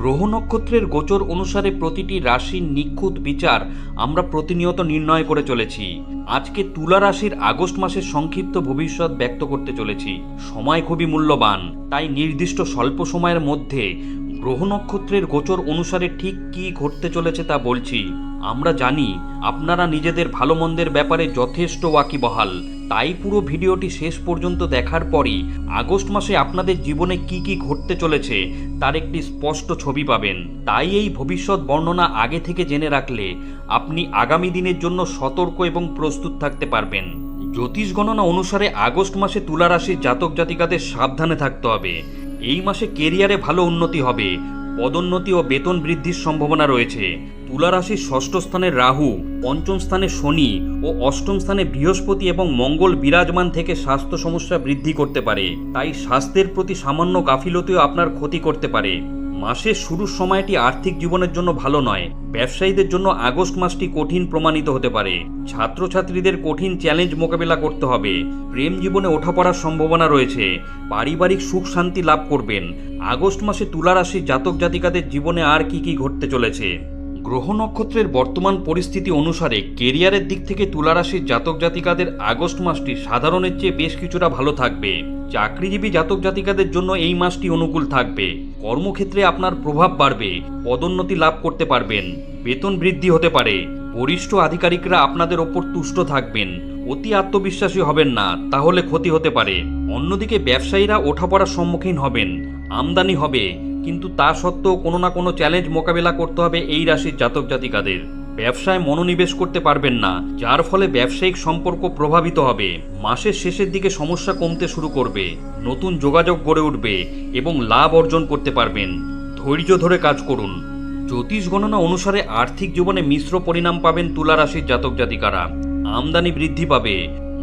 গ্রহ নক্ষত্রের গোচর অনুসারে প্রতিটি রাশির নিখুঁত বিচার আমরা প্রতিনিয়ত নির্ণয় করে চলেছি। আজকে তুলা রাশির আগস্ট মাসের সংক্ষিপ্ত ভবিষ্যৎ ব্যক্ত করতে চলেছি। সময় খুবই মূল্যবান, তাই নির্দিষ্ট স্বল্প সময়ের মধ্যে গ্রহ নক্ষত্রের গোচর অনুসারে ঠিক কি ঘটতে চলেছে তা বলছি। আমরা জানি আপনারা নিজেদের ভালো মন্দের ব্যাপারে যথেষ্ট ওয়াকিবহাল। তাই পুরো ভিডিওটি শেষ পর্যন্ত দেখার পরই আগস্ট মাসে আপনাদের জীবনে কি কি ঘটতে চলেছে তার একটি স্পষ্ট ছবি পাবেন। তাই এই ভবিষ্যৎ বর্ণনা আগে থেকে জেনে রাখলে আপনি আগামী দিনের জন্য সতর্ক এবং প্রস্তুত থাকতে পারবেন। জ্যোতিষ গণনা অনুসারে আগস্ট মাসে তুলা রাশির জাতক জাতিকাদের সাবধানে থাকতে হবে। এই মাসে কেরিয়ারে ভালো উন্নতি হবে। পদোন্নতি ও বেতন বৃদ্ধির সম্ভাবনা রয়েছে। তুলা রাশির ষষ্ঠ স্থানে রাহু, পঞ্চম স্থানে শনি ও অষ্টম স্থানে বৃহস্পতি এবং মঙ্গল বিরাজমান থেকে স্বাস্থ্য সমস্যা বৃদ্ধি করতে পারে। তাই স্বাস্থ্যের প্রতি সামান্য গাফিলতিও আপনার ক্ষতি করতে পারে। মাসের শুরুর সময়টি আর্থিক জীবনের জন্য ভালো নয়। ব্যবসায়ীদের জন্য আগস্ট মাসটি কঠিন প্রমাণিত হতে পারে। ছাত্রছাত্রীদের কঠিন চ্যালেঞ্জ মোকাবেলা করতে হবে। প্রেম জীবনে ওঠাপড়ার সম্ভাবনা রয়েছে। পারিবারিক সুখ শান্তি লাভ করবেন। আগস্ট মাসে তুলা রাশির জাতক জাতিকাদের জীবনে আর কি কি ঘটতে চলেছে? গ্রহ নক্ষত্রের বর্তমান পরিস্থিতি অনুসারে কেরিয়ারের দিক থেকে তুলারাশির জাতক জাতিকাদের আগস্ট মাসটি সাধারণের চেয়ে বেশ কিছুটা ভালো থাকবে। চাকরিজীবী জাতক জাতিকাদের জন্য এই মাসটি অনুকূল থাকবে। কর্মক্ষেত্রে আপনার প্রভাব বাড়বে, পদোন্নতি লাভ করতে পারবেন, বেতন বৃদ্ধি হতে পারে। বরিষ্ঠ আধিকারিকরা আপনাদের ওপর তুষ্ট থাকবেন, অতি আত্মবিশ্বাসী হবেন না, তাহলে ক্ষতি হতে পারে। অন্যদিকে ব্যবসায়ীরা ওঠাপড়ার সম্মুখীন হবেন আমদানি হবে, কিন্তু তা সত্ত্বেও কোনো না কোনো চ্যালেঞ্জ মোকাবেলা করতে হবে এই রাশির জাতক জাতিকাদের। ব্যবসায় মনোনিবেশ করতে পারবেন না, যার ফলে ব্যবসায়িক সম্পর্ক প্রভাবিত হবে। মাসের শেষের দিকে সমস্যা কমতে শুরু করবে, নতুন যোগাযোগ গড়ে উঠবে এবং লাভ অর্জন করতে পারবেন। ধৈর্য ধরে কাজ করুন। জ্যোতিষ গণনা অনুসারে আর্থিক জীবনে মিশ্র পরিণাম পাবেন তুলা রাশির জাতক জাতিকারা। আমদানি বৃদ্ধি পাবে,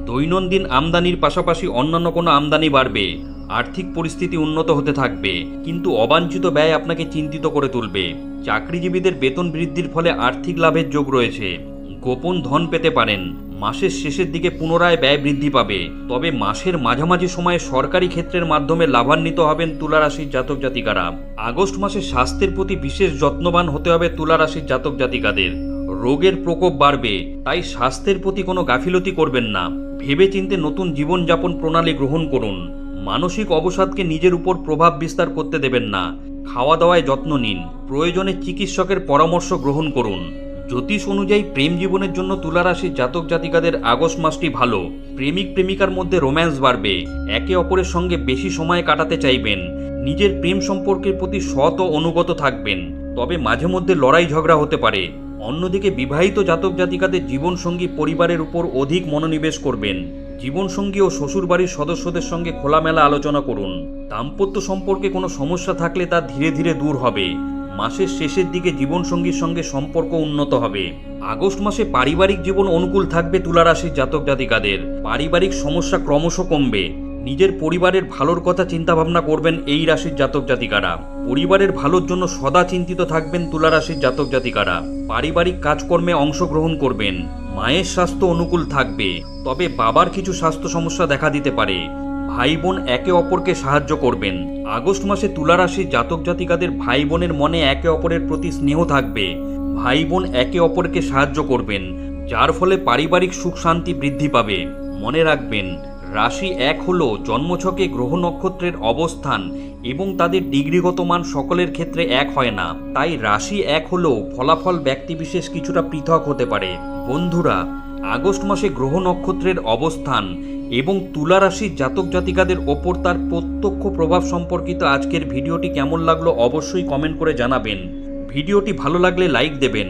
দৈনন্দিন আমদানির পাশাপাশি অন্যান্য কোনো আমদানি বাড়বে। আর্থিক পরিস্থিতি উন্নত হতে থাকবে, কিন্তু অবাঞ্ছিত ব্যয় আপনাকে চিন্তিত করে তুলবে। চাকরিজীবীদের বেতন বৃদ্ধির ফলে আর্থিক লাভের যোগ রয়েছে। গোপন ধন পেতে পারেন, মাসের শেষের দিকে পুনরায় ব্যয় বৃদ্ধি পাবে। তবে মাসের মাঝামাঝি সময়ে সরকারি ক্ষেত্রের মাধ্যমে লাভান্বিত হবেন তুলা রাশির জাতক জাতিকারা। আগস্ট মাসে স্বাস্থ্যের প্রতি বিশেষ যত্নবান হতে হবে তুলা রাশির জাতক জাতিকাদের। রোগের প্রকোপ বাড়বে, তাই স্বাস্থ্যের প্রতি কোনো গাফিলতি করবেন না। ভেবেচিন্তে নতুন জীবনযাপন প্রণালী গ্রহণ করুন। মানসিক অবসাদকে নিজের উপর প্রভাব বিস্তার করতে দেবেন না। খাওয়া দাওয়ায় যত্ন নিন। প্রয়োজনে চিকিৎসকের পরামর্শ গ্রহণ করুন। জ্যোতিষ অনুযায়ী প্রেম জীবনের জন্য তুলারাশির জাতক জাতিকাদের আগস্ট মাসটি ভালো। প্রেমিক প্রেমিকার মধ্যে রোম্যান্স বাড়বে। একে অপরের সঙ্গে বেশি সময় কাটাতে চাইবেন। নিজের প্রেম সম্পর্কের প্রতি সৎ ও অনুগত থাকবেন। তবে মাঝে মধ্যে লড়াই ঝগড়া হতে পারে। অন্যদিকে বিবাহিত জাতক জাতিকাদের জীবনসঙ্গী পরিবারের উপর অধিক মনোনিবেশ করবেন। জীবনসঙ্গী ও শ্বশুরবাড়ির সদস্যদের সঙ্গে খোলামেলা আলোচনা করুন। দাম্পত্য সম্পর্কে কোনো সমস্যা থাকলে তা ধীরে ধীরে দূর হবে। মাসের শেষের দিকে জীবনসঙ্গীর সঙ্গে সম্পর্ক উন্নত হবে। আগস্ট মাসে পারিবারিক জীবন অনুকূল থাকবে তুলারাশির জাতক জাতিকাদের পারিবারিক সমস্যা ক্রমশ কমবে। নিজের পরিবারের ভালোর কথা চিন্তাভাবনা করবেন এই রাশির জাতক জাতিকারা। পরিবারের ভালোর জন্য সদা চিন্তিত থাকবেন তুলা রাশির জাতক জাতিকারা। পারিবারিক কাজকর্মে অংশগ্রহণ করবেন। মায়ের স্বাস্থ্য অনুকূল থাকবে। তবে বাবার কিছু স্বাস্থ্য সমস্যা দেখা দিতে পারে। ভাই বোন একে অপরকে সাহায্য করবেন। আগস্ট মাসে তুলা রাশির জাতক জাতিকাদের ভাই বোনের মনে একে অপরের প্রতি স্নেহ থাকবে। ভাই বোন একে অপরকে সাহায্য করবেন। যার ফলে পারিবারিক সুখ শান্তি বৃদ্ধি পাবে। মনে রাখবেন রাশি এক হল জন্মছকে গ্রহ নক্ষত্রের অবস্থান এবং তাদের ডিগ্রিগত মান সকলের ক্ষেত্রে এক হয় না। তাই রাশি এক হলেও ফলাফল ব্যক্তিবিশেষ কিছুটা পৃথক হতে পারে। বন্ধুরা, আগস্ট মাসে গ্রহ নক্ষত্রের অবস্থান এবং তুলা রাশির জাতক জাতিকাদের ওপর তার প্রত্যক্ষ প্রভাব সম্পর্কিত আজকের ভিডিওটি কেমন লাগল অবশ্যই কমেন্ট করে জানাবেন। ভিডিওটি ভালো লাগলে লাইক দেবেন